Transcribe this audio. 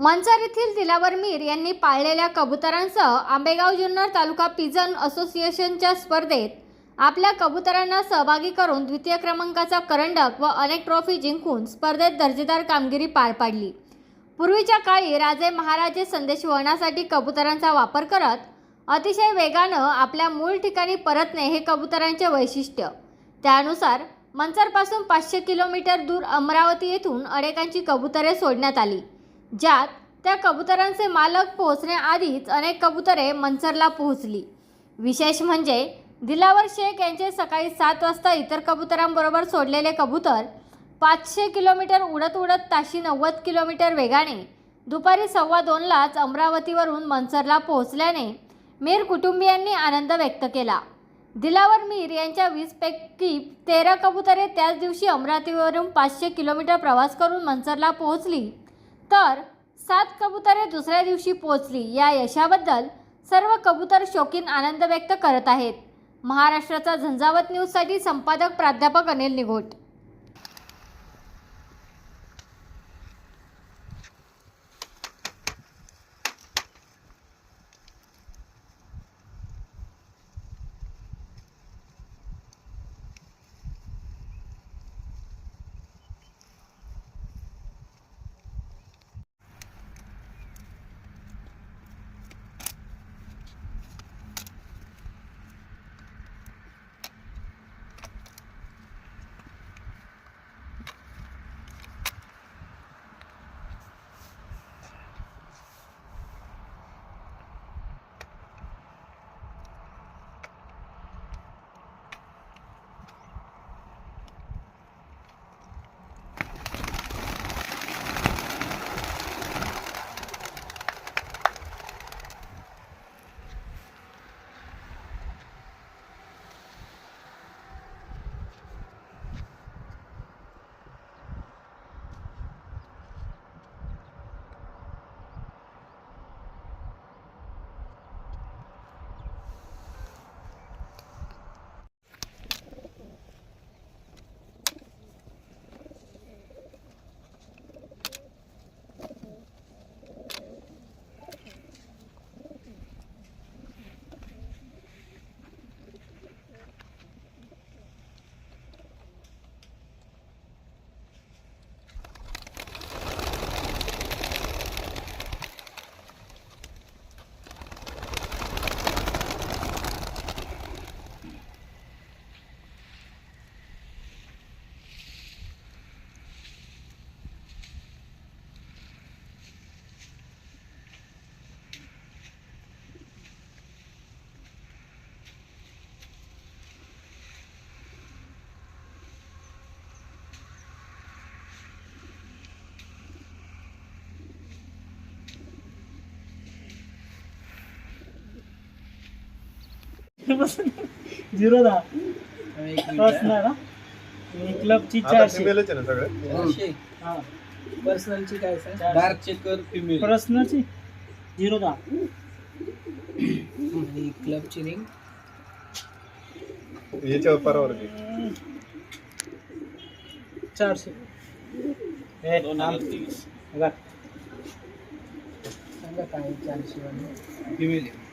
मंचर येथील दिलावर मीर यांनी पाळलेल्या कबुतरांसह आंबेगाव जुन्नर तालुका पिजन असोसिएशनच्या स्पर्धेत आपल्या कबुतरांना सहभागी करून द्वितीय क्रमांकाचा करंडक व अनेक ट्रॉफी जिंकून स्पर्धेत दर्जेदार कामगिरी पार पाडली. पूर्वीच्या काळी राजे महाराजे संदेश वहनासाठी कबुतरांचा वापर करत अतिशय वेगानं आपल्या मूळ ठिकाणी परतणे हे कबुतरांचे वैशिष्ट्य. त्यानुसार मंचरपासून पाचशे किलोमीटर दूर अमरावती येथून अनेकांची कबुतरे सोडण्यात आली. ज्यात त्या कबुतरांचे मालक पोहोचण्याआधीच अनेक कबुतरे मंचरला पोहोचली. विशेष म्हणजे दिलावर शेख यांचे सकाळी सात वाजता इतर कबुतरांबरोबर सोडलेले कबूतर पाचशे किलोमीटर उडत उडत ताशी नव्वद किलोमीटर वेगाने दुपारी सव्वा दोनलाच अमरावतीवरून मंचरला पोहोचल्याने मीर कुटुंबियांनी आनंद व्यक्त केला. दिलावर मीर यांच्या वीसपैकी तेरा कबुतरे त्याच दिवशी अमरावतीवरून पाचशे किलोमीटर प्रवास करून मंचरला पोहोचली. तर सात कबुतरे दुसऱ्या दिवशी पोचली या यशाबद्दल सर्व कबूतर शौकीन आनंद व्यक्त करत आहेत. महाराष्ट्राचा झंझावत न्यूजसाठी संपादक प्राध्यापक अनिल निघोट. झिरो दहा ना ना आणि क्लबची चारशे. फिमेलच आहे ना सगळे? हा. पर्सनलची काय सर चारशे. डार्क चेकर फिमेल पर्सनलची झिरो दहा आणि क्लबची रिंग याच्यावर परावर घे. चारशे. हे, बघा. सांगा काय चारशे वाली. फिमेल आहे.